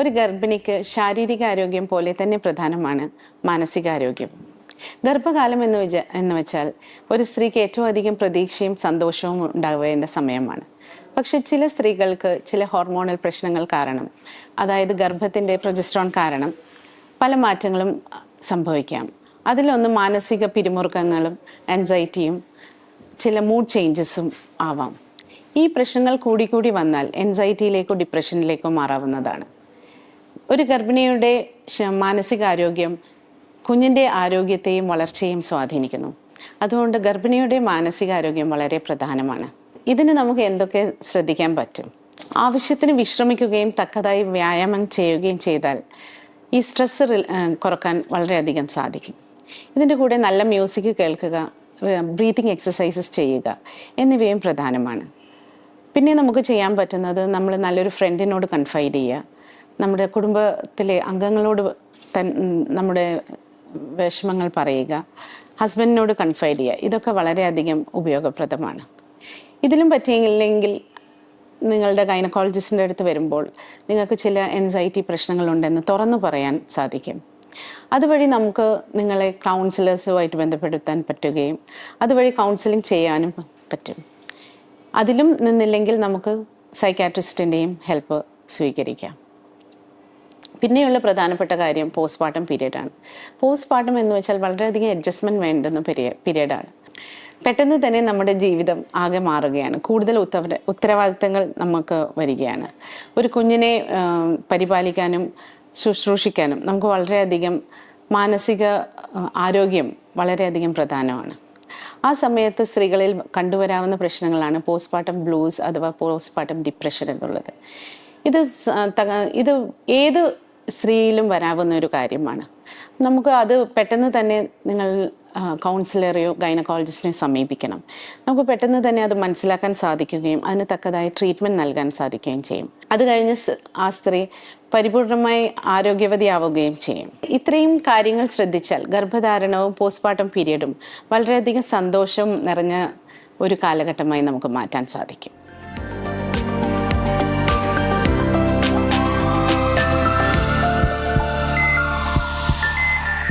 ഒരു ഗർഭിണിക്ക് ശാരീരിക ആരോഗ്യം പോലെ തന്നെ പ്രധാനമാണ് മാനസികാരോഗ്യം. ഗർഭകാലം എന്ന് വിചാ എന്ന് വെച്ചാൽ ഒരു സ്ത്രീക്ക് ഏറ്റവും അധികം പ്രതീക്ഷയും സന്തോഷവും ഉണ്ടാവേണ്ട സമയമാണ്. പക്ഷെ ചില സ്ത്രീകൾക്ക് ചില ഹോർമോണൽ പ്രശ്നങ്ങൾ കാരണം അതായത് ഗർഭത്തിന്റെ പ്രൊജസ്ട്രോൺ കാരണം പല മാറ്റങ്ങളും സംഭവിക്കാം. അതിലൊന്ന് മാനസിക പിരിമുറുക്കങ്ങളും ആൻസൈറ്റിയും ചില മൂഡ് ചേഞ്ചസും ആവാം. ഈ പ്രശ്നങ്ങൾ കൂടിക്കൂടി വന്നാൽ എൻസൈറ്റിയിലേക്കോ ഡിപ്രഷനിലേക്കോ മാറാവുന്നതാണ്. ഒരു ഗർഭിണിയുടെ മാനസികാരോഗ്യം കുഞ്ഞിന്റെ ആരോഗ്യത്തെയും വളർച്ചയെയും സ്വാധീനിക്കുന്നു. അതുകൊണ്ട് ഗർഭിണിയുടെ മാനസികാരോഗ്യം വളരെ പ്രധാനമാണ്. ഇതിന് നമുക്ക് എന്തൊക്കെ ശ്രദ്ധിക്കാൻ പറ്റും? ആവശ്യത്തിന് വിശ്രമിക്കുകയും തക്കതായി വ്യായാമം ചെയ്യുകയും ചെയ്താൽ ഈ സ്ട്രെസ് കുറയ്ക്കാൻ വളരെയധികം സാധിക്കും. ഇതിന്റെ കൂടെ നല്ല മ്യൂസിക് കേൾക്കുക ബ്രീതിങ് എക്സസൈസസ് ചെയ്യുക എന്നിവയും പ്രധാനമാണ്. പിന്നെ നമുക്ക് ചെയ്യാൻ പറ്റുന്നത് നമ്മൾ നല്ലൊരു ഫ്രണ്ടിനോട് കൺഫൈഡ് ചെയ്യുക. നമ്മുടെ കുടുംബത്തിലെ അംഗങ്ങളോട് തൻ നമ്മുടെ വിഷമങ്ങൾ പറയുക ഹസ്ബൻഡിനോട് കൺഫൈഡ് ചെയ്യുക ഇതൊക്കെ വളരെയധികം ഉപയോഗപ്രദമാണ്. ഇതിലും പറ്റിയില്ലെങ്കിൽ നിങ്ങളുടെ ഗൈനക്കോളജിസ്റ്റിന്റെ അടുത്ത് വരുമ്പോൾ നിങ്ങൾക്ക് ചില എൻസൈറ്റി പ്രശ്നങ്ങളുണ്ടെന്ന് തുറന്നു പറയാൻ സാധിക്കും. അതുവഴി നമുക്ക് നിങ്ങളെ കൗൺസിലേഴ്സുമായിട്ട് ബന്ധപ്പെടുത്താൻ പറ്റുകയും അതുവഴി കൗൺസിലിംഗ് ചെയ്യാനും പറ്റും. അതിലും നിന്നില്ലെങ്കിൽ നമുക്ക് സൈക്കാട്രിസ്റ്റിന്റെയും ഹെൽപ്പ് സ്വീകരിക്കാം. പിന്നെയുള്ള പ്രധാനപ്പെട്ട കാര്യം പോസ്റ്റ്മോർട്ടം പീരീഡാണ് പോസ്റ്റ്മോർട്ടം എന്ന് വെച്ചാൽ വളരെയധികം അഡ്ജസ്റ്റ്മെന്റ് വേണ്ടുന്ന പീരീഡാണ് പെട്ടെന്ന് തന്നെ നമ്മുടെ ജീവിതം ആകെ മാറുകയാണ്. കൂടുതൽ ഉത്തര ഉത്തരവാദിത്തങ്ങൾ നമുക്ക് വരികയാണ്. ഒരു കുഞ്ഞിനെ പരിപാലിക്കാനും ശുശ്രൂഷിക്കാനും നമുക്ക് വളരെയധികം മാനസിക ആരോഗ്യം വളരെയധികം പ്രധാനമാണ്. ആ സമയത്ത് സ്ത്രീകളിൽ കണ്ടുവരാവുന്ന പ്രശ്നങ്ങളാണ് പോസ്റ്റ്മോർട്ടം ബ്ലൂസ് അഥവാ പോസ്റ്റ്മോർട്ടം ഡിപ്രഷൻ എന്നുള്ളത്. ഇത് ഇത് ഏത് സ്ത്രീയിലും വരാവുന്ന ഒരു കാര്യമാണ്. നമുക്ക് അത് പെട്ടെന്ന് തന്നെ നിങ്ങൾ കൗൺസിലറെയോ ഗൈനക്കോളജിസ്റ്റിനെ സമീപിക്കണം. നമുക്ക് പെട്ടെന്ന് തന്നെ അത് മനസ്സിലാക്കാൻ സാധിക്കുകയും അതിന് തക്കതായ ട്രീറ്റ്മെന്റ് നൽകാൻ സാധിക്കുകയും ചെയ്യും. അത് കഴിഞ്ഞ് ആ സ്ത്രീ പരിപൂർണമായി ആരോഗ്യവതിയാവുകയും ചെയ്യും. ഇത്രയും കാര്യങ്ങൾ ശ്രദ്ധിച്ചാൽ ഗർഭധാരണവും പോസ്റ്റ്മോർട്ടം പീരീഡും വളരെയധികം സന്തോഷം നിറഞ്ഞ ഒരു കാലഘട്ടമായി നമുക്ക് മാറ്റാൻ സാധിക്കും.